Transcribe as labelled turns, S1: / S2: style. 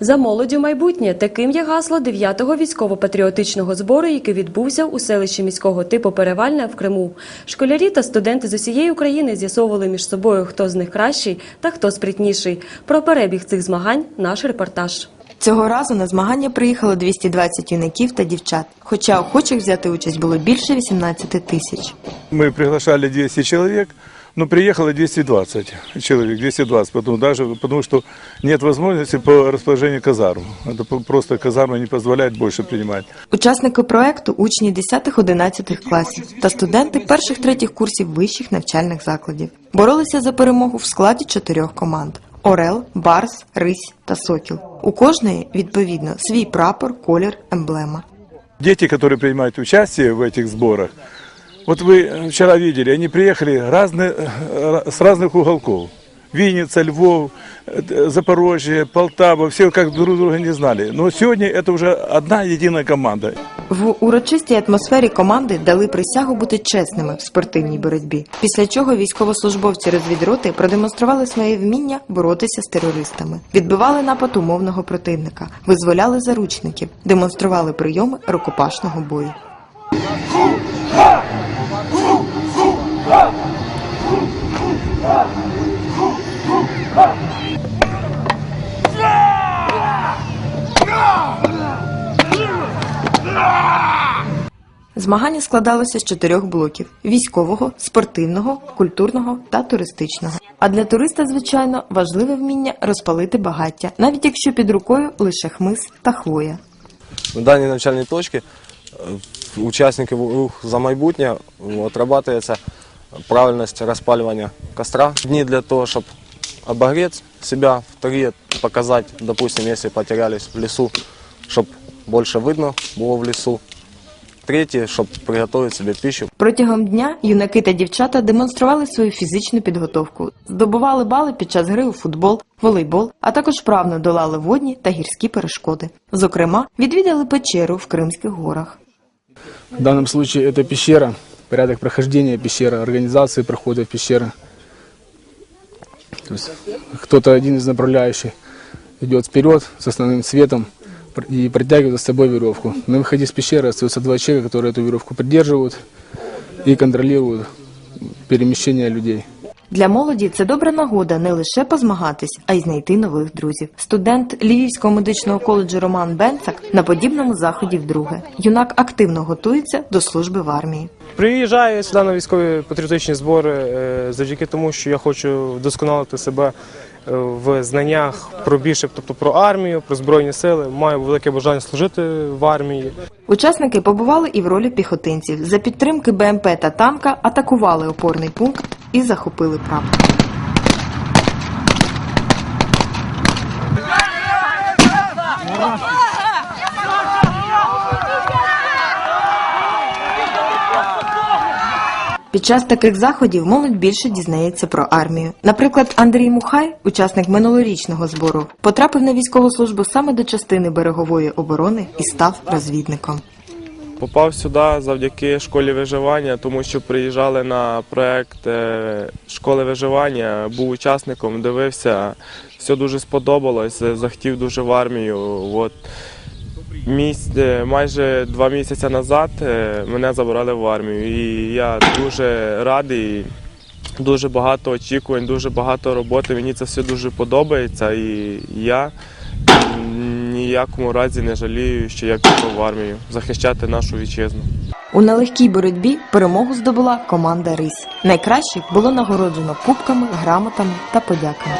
S1: За молоддю майбутнє таким є гасло 9-го військово-патріотичного збору, який відбувся у селищі міського типу Перевальне в Криму. Школярі та студенти з усієї України з'ясовували між собою, хто з них кращий та хто спритніший. Про перебіг цих змагань наш репортаж.
S2: Цього разу на змагання приїхало 220 юнаків та дівчат, хоча охочих взяти участь було більше 18 тисяч.
S3: Мы приглашали 200 человек, но приехало 220 человек, 220, потому, даже, потому что нет возможности по расположению казарм. Это по- просто казарма не позволяет больше принимать.
S2: Учасники проекту учні 10-11 класів та студенти перших-третіх курсів вищих навчальних закладів. Боролися за перемогу в складі чотирьох команд: Орел, Барс, Рись та Сокіл. У кожної відповідно свій прапор, колір, емблема.
S3: Дети, которые принимают участие в этих сборах, вот вы вчера видели, они приехали разные, э, с разных уголков. Винница, Львов, э, Запорожье, Полтава, все как друг друга не знали. Но сегодня это уже одна единая команда.
S2: В урочистій атмосфері команди дали присягу бути чесними в спортивній боротьбі. Після чого військовослужбовці розвідроти продемонстрували своє вміння боротися з терористами, відбивали напад умовного противника, визволяли заручників, демонстрували прийоми рукопашного бою. Змагання складалося з чотирьох блоків: військового, спортивного, культурного та туристичного. А для туриста, звичайно, важливе вміння розпалити багаття, навіть якщо під рукою лише хмиз та хвоя.
S4: На даній навчальній точці е, учасників рух за майбутнє отрабатується правильність розпалювання костра. Дні для того, щоб обогреть себя, вторые показать, допустим, если потерялись в лесу, щоб більше видно було в лісу Третє, щоб приготувати собі пищу.
S2: Протягом дня юнаки та дівчата демонстрували свою фізичну підготовку, здобували бали під час гри у футбол, волейбол, а також вправно долали водні та гірські перешкоди. Зокрема, відвідали печеру в Кримських горах.
S5: В данном случае это пещера, порядок прохождения пещеры, организации прохода в пещеры. То есть кто-то один из направляющих идет вперед с основным светом пр- и протягивает за собой веревку. На выходе из пещеры остаются два человека, которые эту веревку придерживают и контролируют перемещение людей.
S2: Для молоді це добра нагода не лише позмагатись, а й знайти нових друзів. Студент Львівського медичного коледжу Роман Бенцак на подібному заході вдруге. Юнак активно готується до служби в армії.
S6: Приїжджаю сюди на військові патріотичні збори е, завдяки тому, що я хочу вдосконалити себе е, в знаннях про більше, тобто про армію, про збройні сили. Маю велике бажання служити в армії.
S2: Учасники побували і в ролі піхотинців. За підтримки БМП та танка атакували опорний пункт і захопили прапор. Під час таких заходів молодь більше дізнається про армію. Наприклад, Андрій Мухай, учасник минулорічного збору, потрапив на військову службу саме до частини берегової оборони і став розвідником.
S7: Попав сюди завдяки школі виживання, тому що приїжджали на проект е, школи виживання, був учасником, дивився, все дуже сподобалось, е, захотів дуже в армію. От місяць, е, майже два місяці назад е, мене забрали в армію. І я дуже радий. Дуже багато очікувань, дуже багато роботи. Мені це все дуже подобається, і я ніякому разі не жалію, що я пішов в армію захищати нашу вітчизну.
S2: У нелегкій боротьбі перемогу здобула команда Рись. Найкращих було нагороджено кубками, грамотами та подяками.